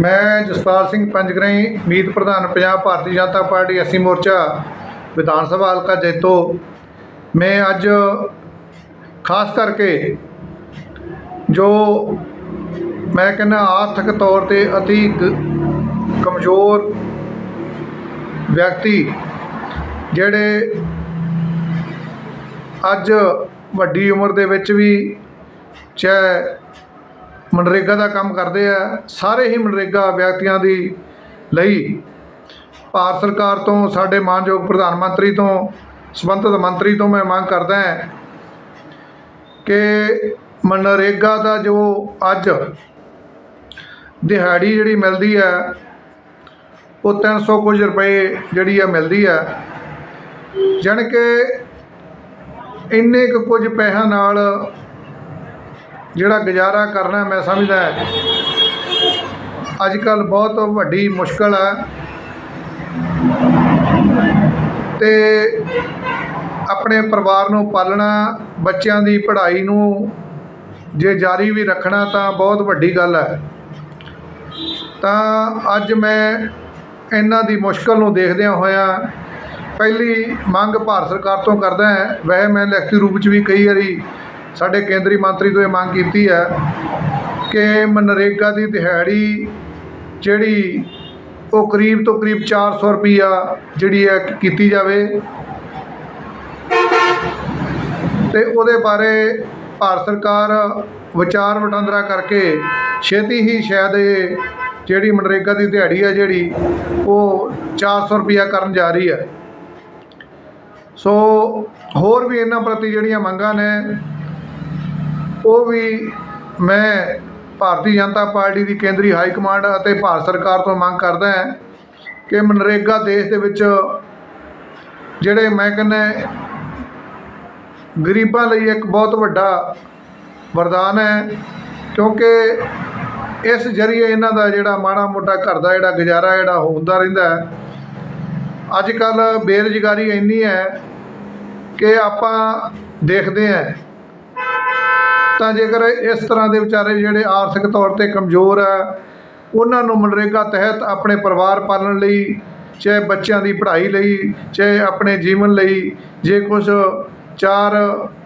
ਮੈਂ ਜਸਪਾਲ ਸਿੰਘ ਪੰਜਗਰਾਈ, ਮੀਤ ਪ੍ਰਧਾਨ ਪੰਜਾਬ ਭਾਰਤੀ ਜਨਤਾ ਪਾਰਟੀ ਐਸਸੀ ਮੋਰਚਾ, ਵਿਧਾਨ ਸਭਾ ਹਲਕਾ ਜੈਤੋ। ਮੈਂ ਅੱਜ ਖਾਸ ਕਰਕੇ ਜੋ ਮੈਂ ਕਹਿੰਦਾ ਆਰਥਿਕ ਤੌਰ ਤੇ ਅਤੀ ਕਮਜ਼ੋਰ ਵਿਅਕਤੀ ਜਿਹੜੇ ਅੱਜ ਵੱਡੀ ਉਮਰ ਦੇ ਵਿੱਚ ਵੀ ਚਾਹੇ ਮਨਰੇਗਾ ਦਾ ਕੰਮ ਕਰਦੇ ਆ, ਸਾਰੇ ਹੀ ਮਨਰੇਗਾ ਵਿਅਕਤੀਆਂ ਦੀ ਲਈ ਭਾਰਤ ਸਰਕਾਰ ਤੋਂ, ਸਾਡੇ ਮਾਨਯੋਗ ਪ੍ਰਧਾਨ ਮੰਤਰੀ ਤੋਂ, ਸੰਬੰਧਿਤ ਮੰਤਰੀ ਤੋਂ ਮੈਂ ਮੰਗ ਕਰਦਾ ਹਾਂ ਕਿ ਮਨਰੇਗਾ ਦਾ ਜੋ ਅੱਜ ਦਿਹਾੜੀ ਜਿਹੜੀ ਮਿਲਦੀ ਹੈ, ਉਹ 300 ਕੁਝ ਰੁਪਏ ਜਿਹੜੀ ਆ ਮਿਲਦੀ ਹੈ। ਜਾਣੀ ਕਿ ਇੰਨੇ ਕੁ ਕੁਝ ਪੈਸਿਆਂ ਨਾਲ ਜਿਹੜਾ ਗੁਜ਼ਾਰਾ ਕਰਨਾ ਮੈਂ ਸਮਝਦਾ ਅੱਜ ਕੱਲ ਬਹੁਤ ਵੱਡੀ ਮੁਸ਼ਕਲ ਹੈ। ਤੇ ਆਪਣੇ ਪਰਿਵਾਰ ਨੂੰ ਪਾਲਣਾ, ਬੱਚਿਆਂ ਦੀ ਪੜ੍ਹਾਈ ਨੂੰ ਜੇ ਜਾਰੀ ਵੀ ਰੱਖਣਾ ਤਾਂ ਬਹੁਤ ਵੱਡੀ ਗੱਲ ਹੈ। ਤਾਂ ਅੱਜ ਮੈਂ ਇਹਨਾਂ ਦੀ ਮੁਸ਼ਕਲ ਨੂੰ ਦੇਖਦਿਆਂ ਹੋਇਆਂ ਪਹਿਲੀ ਮੰਗ ਭਾਰਤ ਸਰਕਾਰ ਤੋਂ ਕਰਦਾ ਹੈ। ਵੈਸੇ ਮੈਂ ਲਿਖਤੀ ਰੂਪ ਚ ਵੀ ਕਈ ਵਾਰੀ ਸਾਡੇ ਕੇਂਦਰੀ ਮੰਤਰੀ ਤੋਂ ਇਹ ਮੰਗ ਕੀਤੀ ਹੈ ਕਿ ਮਨਰੇਗਾ ਦੀ ਦਿਹਾੜੀ ਜਿਹੜੀ ਉਹ ਕਰੀਬ ਤੋਂ ਕਰੀਬ 400 ਰੁਪਈਆ ਜਿਹੜੀ ਹੈ ਕੀਤੀ ਜਾਵੇ ਤੇ ਉਹਦੇ ਬਾਰੇ ਭਾਰਤ ਸਰਕਾਰ ਵਿਚਾਰ ਵਟਾਂਦਰਾ ਕਰਕੇ ਛੇਤੀ ਹੀ ਸ਼ਾਇਦ ਇਹ ਜਿਹੜੀ ਮਨਰੇਗਾ ਦੀ ਦਿਹਾੜੀ ਹੈ ਜਿਹੜੀ ਉਹ 400 ਰੁਪਈਆ ਕਰਨ ਜਾ ਰਹੀ ਹੈ। ਸੋ ਹੋਰ ਵੀ ਇਹਨਾਂ ਪ੍ਰਤੀ ਜਿਹੜੀਆਂ ਮੰਗਾਂ ਨੇ ਉਹ ਵੀ ਮੈਂ ਭਾਰਤੀ ਜਨਤਾ ਪਾਰਟੀ ਦੀ ਕੇਂਦਰੀ ਹਾਈ ਕਮਾਂਡ ਅਤੇ ਭਾਰਤ ਸਰਕਾਰ ਤੋਂ ਮੰਗ ਕਰਦਾ ਹੈ ਕਿ ਮਨਰੇਗਾ ਦੇਸ਼ ਦੇ ਵਿੱਚ ਜਿਹੜੇ ਮੈਂ ਕਹਿੰਦਾ ਗਰੀਬਾਂ ਲਈ ਇੱਕ ਬਹੁਤ ਵੱਡਾ ਵਰਦਾਨ ਹੈ ਕਿਉਂਕਿ ਇਸ ਜਰੀਏ ਇਹਨਾਂ ਦਾ ਜਿਹੜਾ ਮਾੜਾ ਮੋਟਾ ਘਰ ਦਾ ਜਿਹੜਾ ਗੁਜ਼ਾਰਾ ਜਿਹੜਾ ਹੁੰਦਾ ਰਹਿੰਦਾ ਹੈ। ਅੱਜ ਕੱਲ ਬੇਰੁਜ਼ਗਾਰੀ ਇੰਨੀ ਹੈ ਕਿ ਆਪਾਂ ਦੇਖਦੇ ਹਾਂ ਤਾਂ ਜੇਕਰ ਇਸ ਤਰ੍ਹਾਂ ਦੇ ਵਿਚਾਰੇ ਜਿਹੜੇ ਆਰਥਿਕ ਤੌਰ ਤੇ ਕਮਜ਼ੋਰ ਆ, ਉਹਨਾਂ ਨੂੰ ਮਨਰੇਗਾ ਤਹਿਤ ਆਪਣੇ ਪਰਿਵਾਰ ਪਾਲਣ ਲਈ, ਚਾਹੇ ਬੱਚਿਆਂ ਦੀ ਪੜ੍ਹਾਈ ਲਈ, ਚਾਹੇ ਆਪਣੇ ਜੀਵਨ ਲਈ ਜੇ ਕੁਝ ਚਾਰ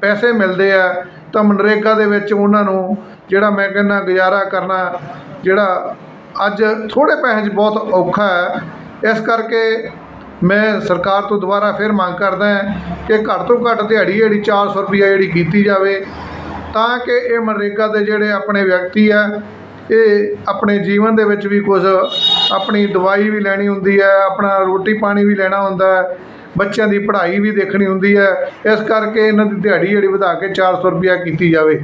ਪੈਸੇ ਮਿਲਦੇ ਆ, ਤਾਂ ਮਨਰੇਗਾ ਦੇ ਵਿੱਚ ਉਹਨਾਂ ਨੂੰ ਜਿਹੜਾ ਮੈਂ ਕਹਿੰਦਾ ਗੁਜ਼ਾਰਾ ਕਰਨਾ, ਜਿਹੜਾ ਅੱਜ ਥੋੜੇ ਪੈਸੇ 'ਚ ਬਹੁਤ ਔਖਾ ਹੈ, ਇਸ ਕਰਕੇ ਮੈਂ ਸਰਕਾਰ ਤੋਂ ਦੁਬਾਰਾ ਫਿਰ ਮੰਗ ਕਰਦਾ ਕਿ ਘੱਟ ਤੋਂ ਘੱਟ ਦਿਹਾੜੀ ਜਿਹੜੀ 400 ਰੁਪਈਆ ਜਿਹੜੀ ਕੀਤੀ ਜਾਵੇ ਤਾਂ ਕਿ ਇਹ ਮਨਰੇਗਾ ਦੇ ਜਿਹੜੇ ਆਪਣੇ ਵਿਅਕਤੀ ਆ, ਇਹ ਆਪਣੇ ਜੀਵਨ ਦੇ ਵਿੱਚ ਵੀ ਕੁਝ ਆਪਣੀ ਦਵਾਈ ਵੀ ਲੈਣੀ ਹੁੰਦੀ ਹੈ, ਆਪਣਾ ਰੋਟੀ ਪਾਣੀ ਵੀ ਲੈਣਾ ਹੁੰਦਾ ਹੈ, ਬੱਚਿਆਂ ਦੀ ਪੜ੍ਹਾਈ ਵੀ ਦੇਖਣੀ ਹੁੰਦੀ ਹੈ, ਇਸ ਕਰਕੇ ਇਹਨਾਂ ਦੀ ਦਿਹਾੜੀ ਜਿਹੜੀ ਵਧਾ ਕੇ 400 ਰੁਪਇਆ ਕੀਤੀ ਜਾਵੇ।